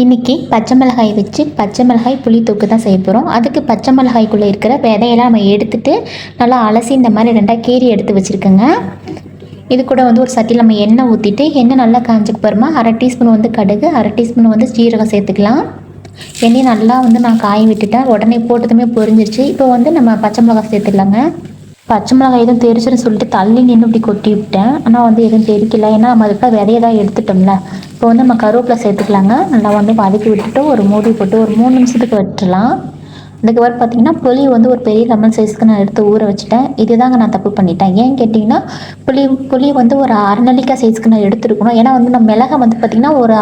இன்றைக்கி பச்சை மிளகாய் வச்சு பச்சை மிளகாய் புளி தொக்கு தான் செய்ய போகிறோம் அதுக்கு பச்சை மிளகாய்க்குள்ளே இருக்கிற விதையெல்லாம் நம்ம எடுத்துட்டு நல்லா அலசி இந்த மாதிரி ரெண்டாக கீரி எடுத்து வச்சுருக்கோங்க. இது கூட வந்து ஒரு சட்டியில் நம்ம எண்ணெய் ஊற்றிட்டு எண்ணெய் நல்லா காஞ்சிக்கு போகிறோமா அரை டீஸ்பூன் வந்து கடுகு அரை டீஸ்பூன் வந்து சீரகம் சேர்த்துக்கலாம். எண்ணெய் நல்லா வந்து நான் காய விட்டுட்டேன். உடனே போட்டதுமே பொரிஞ்சிருச்சு. இப்போ வந்து நம்ம பச்சை மிளகாய் சேர்த்துக்கலாங்க பச்சை மிளகாய் எதுவும் தெரிச்சுன்னு சொல்லிட்டு தள்ளி நின்று இப்படி கொட்டி விட்டேன். ஆனால் வந்து எதுவும் தெரிக்கல ஏன்னா நம்ம அதுக்காக விதையை தான் எடுத்துட்டோம்ல. இப்போ வந்து நம்ம கருவேப்பிலை சேர்த்துக்கலாங்க. நல்லா வந்து வதக்கி விட்டுட்டு ஒரு மூடி போட்டு ஒரு மூணு நிமிஷத்துக்கு வெட்டலாம். அதுக்கப்புறம் பார்த்தீங்கன்னா புளி வந்து ஒரு பெரிய லெமன் சைஸ்க்கு நான் எடுத்து ஊற வச்சுட்டேன். இதுதாங்க நான் தப்பு பண்ணிட்டேன். ஏன் கேட்டிங்கன்னா புளி புளி வந்து ஒரு அரை நெல்லிக்காய் சைஸ்க்கு நான் எடுத்துருக்கணும். ஏன்னா வந்து நான் மிளகா வந்து பார்த்திங்கன்னா ஒரு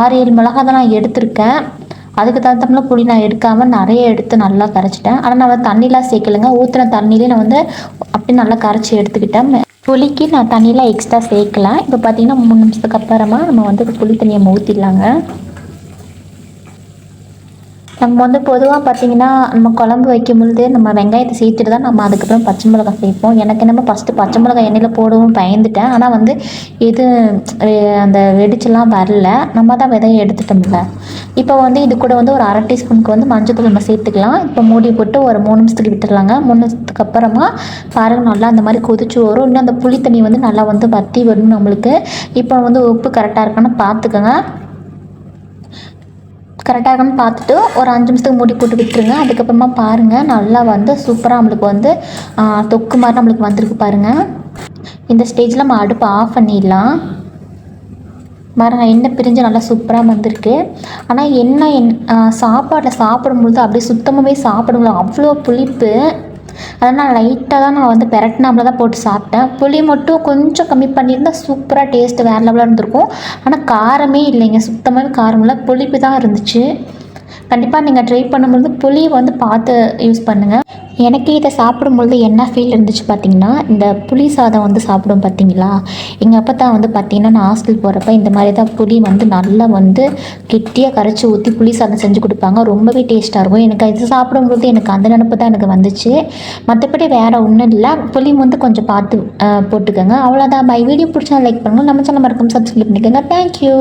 ஆறு ஏழு மிளகா தான் நான் எடுத்திருக்கேன். அதுக்கு தகுந்தப்பல புளி நான் எடுக்காமல் நிறைய எடுத்து நல்லா கரைச்சிட்டேன். ஆனால் நான் வந்து தண்ணிலாம் சேர்க்கலைங்க. ஊற்றின தண்ணியிலே நான் வந்து அப்படியே நல்லா கரைச்சி எடுத்துக்கிட்டேன். புளிக்கு நான் தண்ணியெலாம் எக்ஸ்ட்ரா சேர்க்கலாம் இப்போ பார்த்தீங்கன்னா மூணு நிமிஷத்துக்கு அப்புறமா நம்ம வந்து புளி தண்ணியை ஊற்றிடலாங்க நம்ம வந்து பொதுவாக பார்த்தீங்கன்னா நம்ம குழம்பு வைக்கும் பொழுது நம்ம வெங்காயத்தை சேர்த்துட்டு தான் நம்ம அதுக்கப்புறம் பச்சை மிளகாய் சேர்ப்போம். எனக்கு என்னமோ ஃபஸ்ட்டு பச்சை மிளகாய் எண்ணெயில் போடவும் பயந்துட்டேன். ஆனால் வந்து இது அந்த வெடிச்செல்லாம் வரல. நம்ம தான் விதையை எடுத்துட்டோம்ல. இப்போ வந்து இது கூட வந்து ஒரு அரை டீஸ்பூனுக்கு வந்து மஞ்சள் நம்ம சேர்த்துக்கலாம். இப்போ மூடி போட்டு ஒரு மூணு நிமிஷத்துக்கு விட்டுடலாங்க மூணு நிமிஷத்துக்கு அப்புறமா பாருங்கள் நல்லா அந்த மாதிரி கொதிச்சு வரும். இன்னும் அந்த புளி தண்ணி வந்து நல்லா வந்து வத்தி வரும் நம்மளுக்கு. இப்போ வந்து உப்பு கரெக்டாக இருக்கான்னு பார்த்துக்கோங்க. கரெக்டாக இருக்கான்னு பார்த்துட்டு ஒரு அஞ்சு நிமிஷத்துக்கு மூடி போட்டு விட்டுருங்க. அதுக்கப்புறமா பாருங்கள் நல்லா வந்து சூப்பராக நம்மளுக்கு வந்து தொக்கு மாதிரி நம்மளுக்கு வந்திருக்கு பாருங்கள் இந்த ஸ்டேஜில் நம்ம அடுப்பு ஆஃப் பண்ணிடலாம். பாருங்கள் எண்ணெய் பிரிஞ்சு நல்லா சூப்பராக வந்திருக்கு. ஆனால் என்ன என் சாப்பாட்டில் சாப்பிடும்பொழுது அப்படியே சுத்தமாகவே சாப்பிட முடியல அவ்வளோ புளிப்பு. அதனால் லைட்டாக தான் நான் வந்து பெரட்டினாமில் தான் போட்டு சாப்பிட்டேன். புளி மட்டும் கொஞ்சம் கம்மி பண்ணியிருந்தால் சூப்பராக டேஸ்ட்டு வேறு லெவலாக இருந்திருக்கும். ஆனால் காரமே இல்லைங்க. சுத்தமாகவே காரம் இல்லை. புளிப்பு தான் இருந்துச்சு. கண்டிப்பாக நீங்கள் ட்ரை பண்ணும்பொழுது புளி வந்து பார்த்து யூஸ் பண்ணுங்கள் எனக்கு இதை சாப்பிடும்பொழுது என்ன ஃபீல் இருந்துச்சு பார்த்தீங்கன்னா இந்த புளி சாதம் வந்து சாப்பிடும் பார்த்தீங்களா? எங்கள் அப்பா தான் வந்து பார்த்தீங்கன்னா நான் ஹாஸ்டல் போகிறப்ப இந்த மாதிரி தான் புளி வந்து நல்லா வந்து கெட்டியாக கரைச்சி ஊற்றி புளி சாதம் செஞ்சு கொடுப்பாங்க. ரொம்பவே டேஸ்ட்டாக இருக்கும். எனக்கு இது சாப்பிடும்பொழுது எனக்கு அந்த நினப்பு தான் எனக்கு வந்துச்சு. மற்றபடி வேறு ஒன்றும் இல்லை. புளி வந்து கொஞ்சம் பார்த்து போட்டுக்கோங்க. அவ்வளோதான் பை வீடியோ பிடிச்சா லைக் பண்ணுங்கள் நம்ம சேனல் மறக்காம சப்ஸ்கிரைப் பண்ணிக்கோங்க. தேங்க்யூ